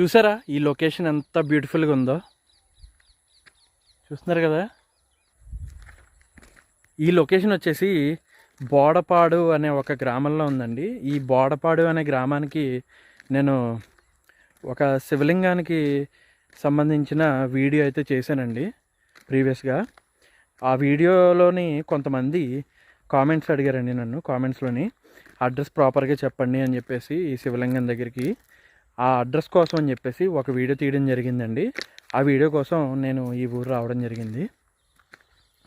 చూసారా ఈ లొకేషన్ ఎంత బ్యూటిఫుల్గా ఉందో? చూస్తున్నారు కదా? ఈ లొకేషన్ వచ్చేసి బోడపాడు అనే ఒక గ్రామంలో ఉందండి. ఈ బోడపాడు అనే గ్రామానికి నేను ఒక శివలింగానికి సంబంధించిన వీడియో అయితే చేశానండి ప్రీవియస్గా. ఆ వీడియోలోని కొంతమంది కామెంట్స్ అడిగారండి నన్ను కామెంట్స్లోని అడ్రస్ ప్రాపర్గా చెప్పండి అని చెప్పేసి ఈ శివలింగం దగ్గరికి. ఆ అడ్రస్ కోసం అని చెప్పేసి ఒక వీడియో తీయడం జరిగిందండి. ఆ వీడియో కోసం నేను ఈ ఊరు రావడం జరిగింది.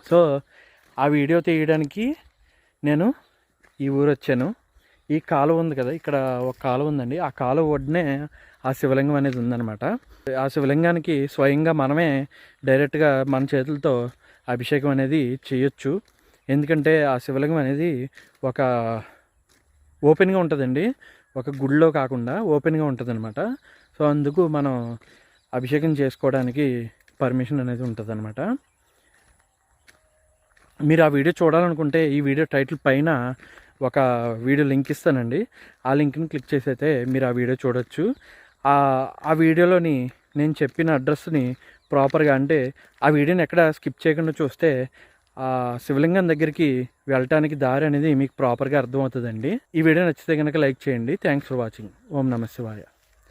సో ఆ వీడియో తీయడానికి నేను ఈ ఊరు వచ్చాను. ఈ కాలువ ఉంది కదా ఇక్కడ ఒక కాలువ ఉందండి. ఆ కాలువ ఒడ్డునే ఆ శివలింగం అనేది ఉందన్నమాట. ఆ శివలింగానికి స్వయంగా మనమే డైరెక్ట్గా మన చేతులతో అభిషేకం అనేది చేయొచ్చు. ఎందుకంటే ఆ శివలింగం అనేది ఒక ఓపెన్గా ఉంటుందండి. ఒక గుడిలో కాకుండా ఓపెన్గా ఉంటుంది అనమాట సో అందుకు మనం అభిషేకం చేసుకోవడానికి పర్మిషన్ అనేది ఉంటుంది అనమాట మీరు ఆ వీడియో చూడాలనుకుంటే ఈ వీడియో టైటిల్ పైన ఒక వీడియో లింక్ ఇస్తానండి. ఆ లింక్ని క్లిక్ చేసి అయితే మీరు ఆ వీడియో చూడొచ్చు. ఆ ఆ వీడియోలోని నేను చెప్పిన అడ్రస్ని ప్రాపర్గా అంటే ఆ వీడియోని ఎక్కడ స్కిప్ చేయకుండా చూస్తే ఆ శివలింగం దగ్గరికి వెళ్ళటానికి దారి అనేది మీకు ప్రాపర్గా అర్థమవుతుందండి. ఈ వీడియో నచ్చితే కనుక లైక్ చేయండి. థ్యాంక్స్ ఫర్ వాచింగ్ ఓం నమ శివాయ.